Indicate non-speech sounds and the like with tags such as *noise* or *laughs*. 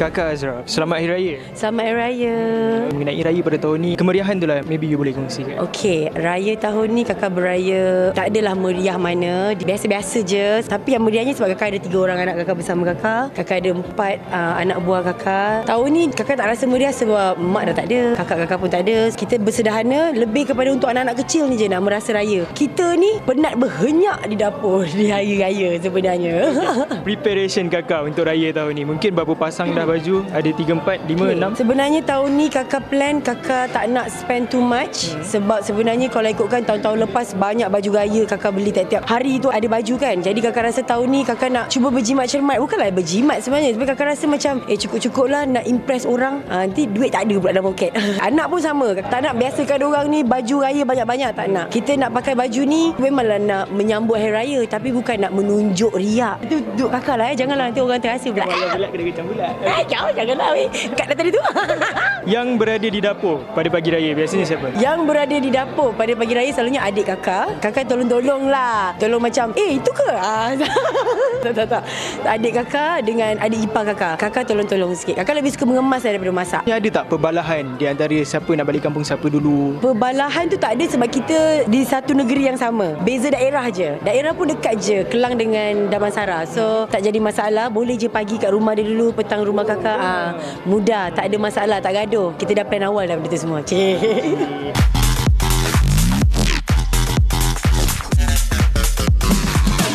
Kakak Azra, selamat Hari Raya. Selamat Hari Raya. Mengenai Raya pada tahun ni, kemeriahan tu lah maybe you boleh kongsikan. Okey, raya tahun ni kakak beraya tak adalah meriah mana, biasa-biasa je. Tapi yang meriahnya sebab kakak ada tiga orang anak kakak bersama kakak. Kakak ada empat uh, anak buah kakak. Tahun ni kakak tak rasa meriah sebab mak dah tak ada, kakak-kakak pun tak ada. Kita bersederhana lebih kepada untuk anak-anak kecil ni je nak merasa raya. Kita ni penat berhenyak di dapur *laughs* di hari raya sebenarnya. *laughs* Preparation kakak untuk Raya tahun ni, mungkin berapa pasang dah baju? Ada 3, 4, 5, 6? Sebenarnya tahun ni kakak plan kakak tak nak spend too much hmm. sebab sebenarnya kalau ikutkan tahun-tahun lepas banyak baju raya kakak beli tiap-tiap hari tu ada baju kan. Jadi kakak rasa tahun ni kakak nak cuba berjimat cermat. Bukanlah berjimat sebenarnya tapi kakak rasa macam eh cukup-cukup lah nak impress orang. Ha, nanti duit tak ada pula dalam poket. *laughs* Anak pun sama. Tak nak biasakan orang ni baju raya banyak-banyak tak nak. Kita nak pakai baju ni memanglah nak menyambut hari raya tapi bukan nak menunjuk riak. Itu duk kakak lah eh. Janganlah nanti orang terasa pula. Kalau bulat kena kecam bulat. *laughs* *laughs* Jangan, janganlah weh. Kat dah tadi tu. *laughs* Yang berada di dapur pada pagi raya biasanya siapa? Yang berada di dapur pada pagi raya selalunya adik kakak. Kakak tolong-tolong lah. Tolong macam, eh itu ke? Ah, *laughs* tak, tak, tak. Adik kakak dengan adik ipar kakak. Kakak tolong-tolong sikit. Kakak lebih suka mengemas daripada masak. Ni ada tak perbalahan di antara siapa nak balik kampung siapa dulu? Perbalahan tu tak ada sebab kita di satu negeri yang sama. Beza daerah je. Daerah pun dekat je. Kelang dengan Damansara. So tak jadi masalah. Boleh je pagi kat rumah dia dulu. Petang rumah kakak. Ah, mudah. Tak ada masalah. Tak gaduh. Kita dah plan awal dah benda tu semua. Cik. *laughs*